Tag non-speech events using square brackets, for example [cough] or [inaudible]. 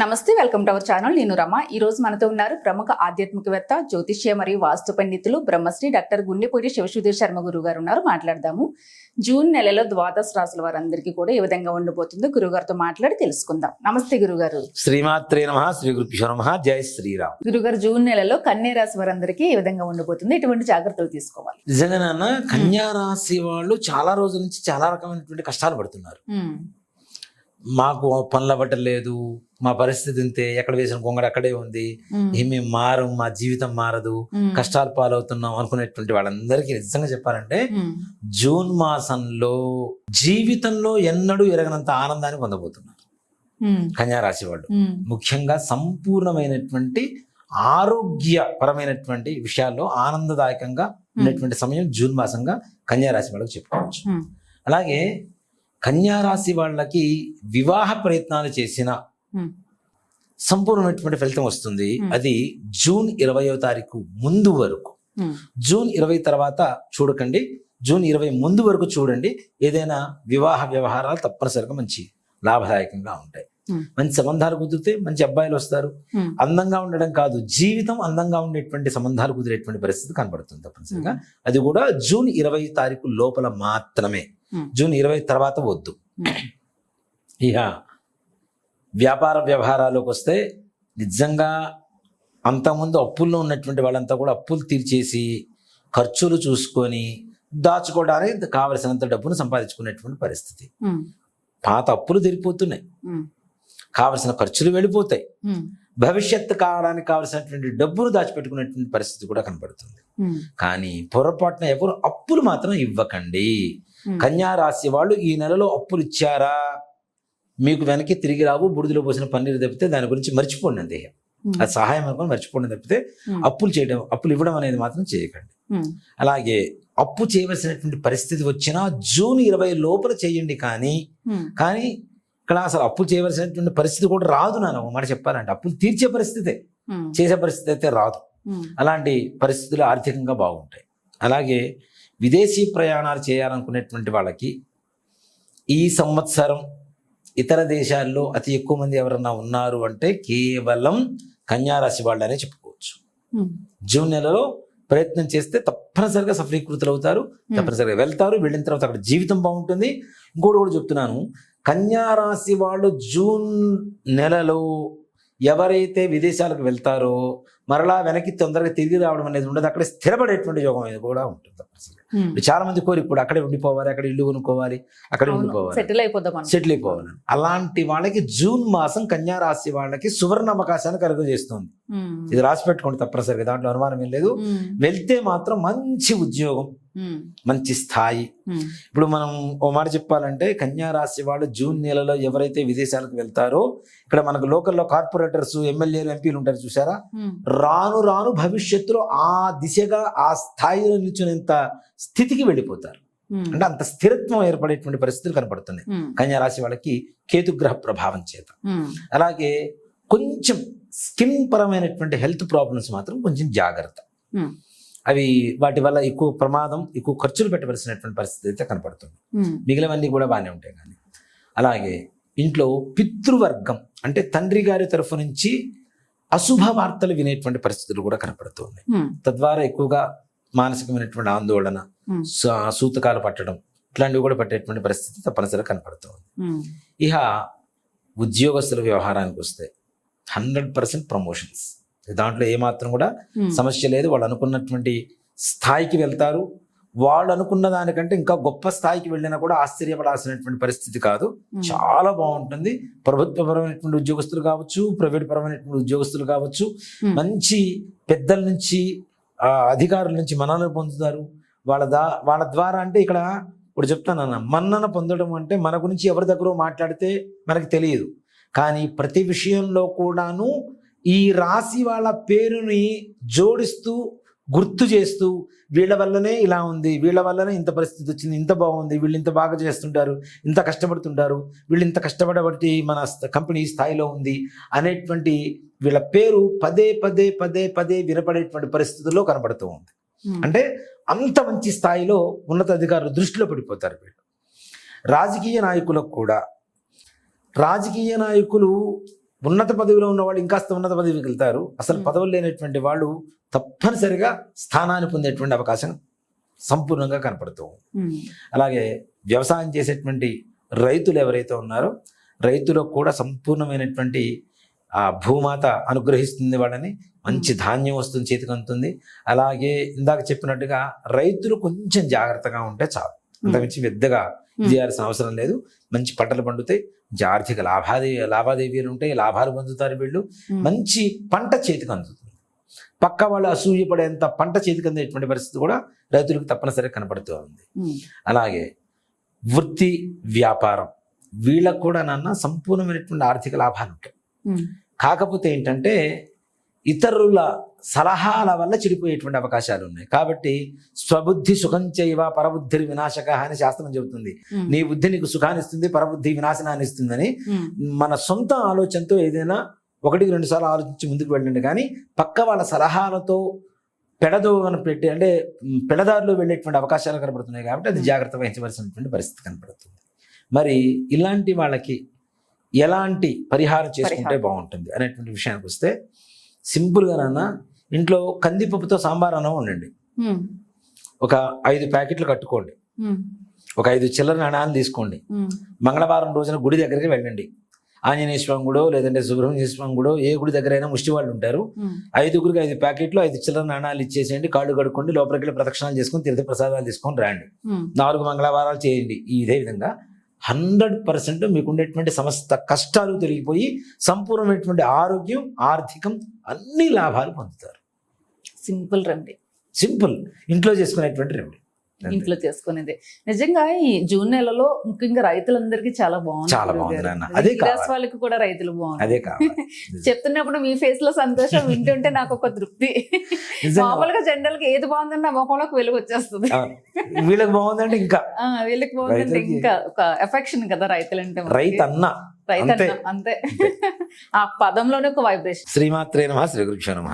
నమస్తే welcome to our channel. నేను రమ. ఈ రోజు మనతో ఉన్నారు ప్రముఖ ఆధ్యాత్మికవేత్త జ్యోతిష్య మరియు వాస్తు పండితులు బ్రహ్మశ్రీ డాక్టర్ గుండెపూడి శివసుధీర్ శర్మ గురువు గారు ఉన్నారు. మాట్లాడదాము. జూన్ నెలలో ద్వాదశ రాసుల వారందరికీ కూడా ఏ విధంగా ఉండబోతుందో గురుగారితో మాట్లాడి తెలుసుకుందాం. నమస్తే గురుగారు శ్రీమాత్రే నమ. శ్రీ గురుభ్యో నమ. జై శ్రీరామ్. గురుగారు జూన్ నెలలో కన్యా రాశి వారందరికీ ఏ విధంగా ఉండబోతుంది ఎటువంటి జాగ్రత్తలు తీసుకోవాలి? నిజంగా కన్యా రాశి వాళ్ళు చాలా రోజుల నుంచి చాలా రకమైనటువంటి కష్టాలు పడుతున్నారు. మాకు పనులు అవ్వటం మా పరిస్థితి ఇంతే ఎక్కడ వేసిన గొంగడ అక్కడే ఉంది. ఏమీ మారం మా జీవితం మారదు. కష్టాలు పాలవుతున్నాం అనుకునేటువంటి వాళ్ళందరికీ నిజంగా చెప్పాలంటే జూన్ మాసంలో జీవితంలో ఎన్నడూ ఎరగనంత ఆనందాన్ని పొందబోతున్నారు. కన్యా రాశి వాళ్ళు. ముఖ్యంగా సంపూర్ణమైనటువంటి ఆరోగ్యపరమైనటువంటి విషయాల్లో ఆనందదాయకంగా ఉన్నటువంటి సమయం జూన్ మాసంగా కన్యా రాశి వాళ్ళకి చెప్పుకోవచ్చు. అలాగే కన్యా రాశి వాళ్ళకి వివాహ ప్రయత్నాలు చేసిన సంపూర్ణమైనటువంటి ఫలితం వస్తుంది. అది జూన్ ఇరవయో తారీఖు ముందు వరకు. జూన్ ఇరవై తర్వాత చూడకండి. జూన్ ఇరవై ముందు వరకు చూడండి. ఏదైనా వివాహ వ్యవహారాలు తప్పనిసరిగా మంచి లాభదాయకంగా ఉంటాయి. మంచి సంబంధాలు కుదిరితే మంచి అబ్బాయిలు వస్తారు. అందంగా ఉండడం కాదు జీవితం అందంగా ఉండేటువంటి సంబంధాలు కుదిరేటువంటి పరిస్థితి కనబడుతుంది తప్పనిసరిగా. అది కూడా జూన్ ఇరవై తారీఖు లోపల మాత్రమే. జూన్ ఇరవై తర్వాత వద్దు. ఉమ్, ఇక వ్యాపార వ్యవహారాలకు వస్తే నిజంగా అంతకుముందు అప్పుల్లో ఉన్నటువంటి వాళ్ళంతా కూడా అప్పులు తీర్చేసి ఖర్చులు చూసుకొని దాచుకోవడానికి కావలసినంత డబ్బును సంపాదించుకునేటువంటి పరిస్థితి. ఉమ్, పాత అప్పులు తీరిపోతున్నాయి ఉమ్, కావలసిన ఖర్చులు వెళ్ళిపోతాయి. భవిష్యత్తు కావడానికి కావలసినటువంటి డబ్బును దాచిపెట్టుకునేటువంటి పరిస్థితి కూడా కనబడుతుంది. కానీ పొరపాటున ఎవరు అప్పులు మాత్రం ఇవ్వకండి. కన్యా రాశి వాళ్ళు ఈ నెలలో అప్పులు ఇచ్చారా? మీకు వెనక్కి తిరిగి రావు బుడిదిలో పోసిన పన్నీరు తప్పితే దాని గురించి మర్చిపోండి అంతే ఉమ్, అది సహాయం అనుకుని మర్చిపోండి తప్పితే అప్పులు చేయడం అప్పులు ఇవ్వడం అనేది మాత్రం చేయకండి. అలాగే అప్పు చేయవలసినటువంటి పరిస్థితి వచ్చినా జూన్ ఇరవై లోపల చేయండి కానీ కానీ ఇక్కడ అసలు అప్పులు చేయవలసినటువంటి పరిస్థితి కూడా రాదు నాన్న ఒక మాట చెప్పాలంటే. అప్పులు తీర్చే పరిస్థితే చేసే పరిస్థితి అయితే రాదు. అలాంటి పరిస్థితులు ఆర్థికంగా బాగుంటాయి. అలాగే విదేశీ ప్రయాణాలు చేయాలనుకునేటువంటి వాళ్ళకి ఈ సంవత్సరం ఇతర దేశాల్లో అతి ఎక్కువ మంది ఎవరన్నా ఉన్నారు అంటే కేవలం కన్యారాశి వాళ్ళనే చెప్పుకోవచ్చు. జూన్ నెలలో ప్రయత్నం చేస్తే తప్పనిసరిగా సఫలీకృతులు అవుతారు తప్పనిసరిగా వెళ్తారు వెళ్ళిన తర్వాత అక్కడ జీవితం బాగుంటుంది. ఇంకోటి కూడా చెప్తున్నాను కన్యా రాశి వాళ్ళు జూన్ నెలలో ఎవరైతే విదేశాలకు వెళ్తారో మరలా వెనక్కి తొందరగా తిరిగి రావడం అనేది ఉండదు. అక్కడ స్థిరపడేటువంటి యోగం అనేది కూడా ఉంటుంది తప్పనిసరిగా. చాలా మంది కోరిక ఇప్పుడు అక్కడే ఉండిపోవాలి అక్కడ ఇల్లు కొనుక్కోవాలి అక్కడే ఉండిపోవాలి. సెటిల్ అయిపోదాం అనుకో. సెటిల్ అయిపోవాలి. అలాంటి వాళ్ళకి జూన్ మాసం కన్యా రాశి వాళ్ళకి సువర్ణ అవకాశాన్ని కలుగజేస్తుంది. ఇది రాసి పెట్టుకోండి తప్పనిసరిగా దాంట్లో అనుమానం ఏం లేదు. వెళ్తే మాత్రం మంచి ఉద్యోగం మంచి స్థాయి. ఇప్పుడు మనం ఓ మాట చెప్పాలంటే కన్యా రాశి వాళ్ళు జూన్ నెలలో ఎవరైతే విదేశాలకు వెళ్తారో ఇక్కడ మనకు లోకల్లో కార్పొరేటర్స్ ఎమ్మెల్యేలు ఎంపీలు ఉంటారు చూసారా రాను రాను భవిష్యత్తులో ఆ దిశగా ఆ స్థాయిలో నిల్చునేంత స్థితికి వెళ్ళిపోతారు. అంటే అంత స్థిరత్వం ఏర్పడేటువంటి పరిస్థితులు కనపడుతున్నాయి. కన్యా రాశి వాళ్ళకి కేతుగ్రహ ప్రభావం చేత. అలాగే కొంచెం స్కిన్ పరమైనటువంటి హెల్త్ ప్రాబ్లమ్స్ మాత్రం కొంచెం జాగ్రత్త. అవి వాటి వల్ల ఎక్కువ ప్రమాదం ఎక్కువ ఖర్చులు పెట్టవలసినటువంటి పరిస్థితి అయితే కనపడుతుంది. మిగిలినవన్నీ కూడా బాగానే ఉంటాయి కానీ. అలాగే ఇంట్లో పితృవర్గం అంటే తండ్రి గారి తరఫు నుంచి అశుభ వార్తలు వినేటువంటి పరిస్థితులు కూడా కనపడుతుంది. తద్వారా ఎక్కువగా మానసికమైనటువంటి ఆందోళన సూతకాలు పట్టడం ఇట్లాంటివి కూడా పట్టేటువంటి పరిస్థితి తప్పనిసరిగా కనపడుతుంది. ఇక ఉద్యోగస్తుల వ్యవహారానికి వస్తే హండ్రెడ్ పర్సెంట్ ప్రమోషన్స్. దాంట్లో ఏమాత్రం కూడా సమస్య లేదు. వాళ్ళు అనుకున్నటువంటి స్థాయికి వెళ్తారు. వాళ్ళు అనుకున్న దానికంటే ఇంకా గొప్ప స్థాయికి వెళ్ళినా కూడా ఆశ్చర్యపడాల్సినటువంటి పరిస్థితి కాదు. చాలా బాగుంటుంది. ప్రభుత్వపరమైనటువంటి ఉద్యోగస్తులు కావచ్చు ప్రైవేట్ పరమైనటువంటి ఉద్యోగస్తులు కావచ్చు మంచి పెద్దల నుంచి ఆ, అధికారుల నుంచి మన్నన పొందుతారు. వాళ్ళ దా వాళ్ళ ద్వారా అంటే ఇక్కడ ఇప్పుడు చెప్తానన్న మన్నన పొందడం అంటే మన గురించి ఎవరి దగ్గర మాట్లాడితే మనకి తెలియదు. కానీ ప్రతి విషయంలో కూడాను ఈ రాశి వాళ్ళ పేరుని జోడిస్తూ గుర్తు చేస్తూ వీళ్ళ వల్లనే ఇలా ఉంది వీళ్ళ వల్లనే ఇంత పరిస్థితి వచ్చింది ఇంత బాగుంది వీళ్ళు ఇంత బాగా చేస్తుంటారు ఇంత కష్టపడుతుంటారు వీళ్ళు ఇంత కష్టపడబట్టి మన కంపెనీ స్థాయిలో ఉంది అనేటువంటి వీళ్ళ పేరు పదే పదే పదే పదే వినపడేటువంటి పరిస్థితుల్లో కనబడుతూ ఉంది. అంటే అంత మంచి స్థాయిలో ఉన్నతాధికారులు దృష్టిలో పడిపోతారు వీళ్ళు. రాజకీయ నాయకులకు కూడా రాజకీయ నాయకులు ఉన్నత పదవిలో ఉన్న వాళ్ళు ఇంకాస్త ఉన్నత పదవికి వెళ్తారు. అసలు. పదవులు లేనటువంటి వాళ్ళు తప్పనిసరిగా స్థానాన్ని పొందేటువంటి అవకాశం సంపూర్ణంగా కనపడుతూ అలాగే వ్యవసాయం చేసేటువంటి రైతులు ఎవరైతే ఉన్నారో రైతులకు కూడా సంపూర్ణమైనటువంటి ఆ భూమాత అనుగ్రహిస్తుంది వాళ్ళని మంచి ధాన్యం వస్తుంది చేతికి అందుతుంది. అలాగే ఇందాక చెప్పినట్టుగా రైతులు కొంచెం జాగ్రత్తగా ఉంటే చాలు. అంతమించి పెద్దగా చేయాల్సిన అవసరం లేదు. మంచి పంటలు పండుతాయి. ఆర్థిక లాభాదే లావాదేవీలు ఉంటాయి. లాభాలు పొందుతారు వీళ్ళు. మంచి పంట చేతికి అందుతుంది. పక్క వాళ్ళు అసూయపడేంత పంట చేతికి అందేటువంటి పరిస్థితి కూడా రైతులకు తప్పనిసరిగా కనపడుతూ ఉంది. అలాగే వృత్తి వ్యాపారం. వీళ్ళకు కూడా నాన్న సంపూర్ణమైనటువంటి ఆర్థిక లాభాలు ఉంటాయి. కాకపోతే ఏంటంటే ఇతరుల సలహాల వల్ల చెడిపోయేటువంటి అవకాశాలు ఉన్నాయి. కాబట్టి స్వబుద్ధి సుఖం చేయవ పరబుద్ధి వినాశక అని శాస్త్రం చెబుతుంది. నీ బుద్ధి నీకు సుఖాన్ని ఇస్తుంది పరబుద్ధి వినాశనాన్ని ఇస్తుందని మన సొంత ఆలోచనతో ఏదైనా ఒకటికి రెండు సార్లు ఆలోచించి ముందుకు వెళ్ళండి. కానీ పక్క వాళ్ళ సలహాలతో పెడదోవన పెట్టి అంటే పెడదారిలో వెళ్ళేటువంటి అవకాశాలు కనబడుతున్నాయి కాబట్టి అది. జాగ్రత్త వహించవలసినటువంటి పరిస్థితి కనబడుతుంది మరి ఇలాంటి వాళ్ళకి ఎలాంటి పరిహారం చేసుకుంటే. బాగుంటుంది అనేటువంటి విషయానికి వస్తే సింపుల్గా నాన్న ఇంట్లో కందిపప్పుతో సాంబార్ అన్నం ఉండండి ఒక ఐదు ప్యాకెట్లు కట్టుకోండి. ఒక ఐదు చిల్లర నాణాలు తీసుకోండి. మంగళవారం రోజున గుడి దగ్గరికి వెళ్ళండి. ఆంజనేయ స్వామి గుడో లేదంటే సుబ్రహ్మణ్య స్వామి గుడో ఏ గుడి దగ్గర అయినా ముష్టి వాళ్ళు ఉంటారు. ఐదుగురికి ఐదు ప్యాకెట్లు ఐదు చిల్లర నాణాలు ఇచ్చేసేయండి. కాళ్ళు కడుక్కోండి లోపలికి ప్రదక్షిణాలు చేసుకొని తీర్థ ప్రసాదాలు తీసుకొని రండి. నాలుగు మంగళవారాలు చేయండి. ఇదే విధంగా హండ్రెడ్ పర్సెంట్ మీకు ఉండేటువంటి సమస్త కష్టాలు తొలగిపోయి సంపూర్ణమైనటువంటి ఆరోగ్యం ఆర్థికం అన్ని లాభాలు పొందుతారు. సింపుల్ రెమెడీ సింపుల్ ఇంట్లో చేసుకునేటువంటి రెమెడీ ఇంట్లో చేసుకునేది. నిజంగా ఈ జూన్ నెలలో ముఖ్యంగా రైతులందరికీ చాలా బాగుంది చాలా బాగుంది. వాళ్ళకి కూడా రైతులు బాగుంది [laughs] చెప్తున్నప్పుడు మీ ఫేస్లో సంతోషం వింటుంటే నాకు ఒక తృప్తి. మామూలుగా జనరల్గా ఏది బాగుందన్న మొహంలోకి వెలుగు వచ్చేస్తుంది. వీళ్ళకి బాగుందంటే ఇంకా. వీళ్ళకి బాగుందంటే ఇంకా ఒక ఎఫెక్షన్ కదా రైతులంటే. రైతు అన్న రైతన్న అంతే. ఆ పదంలోనే ఒక వైబ్రేషన్. శ్రీమాత్రే నమ శ్రీ గురుభ్యో నమ.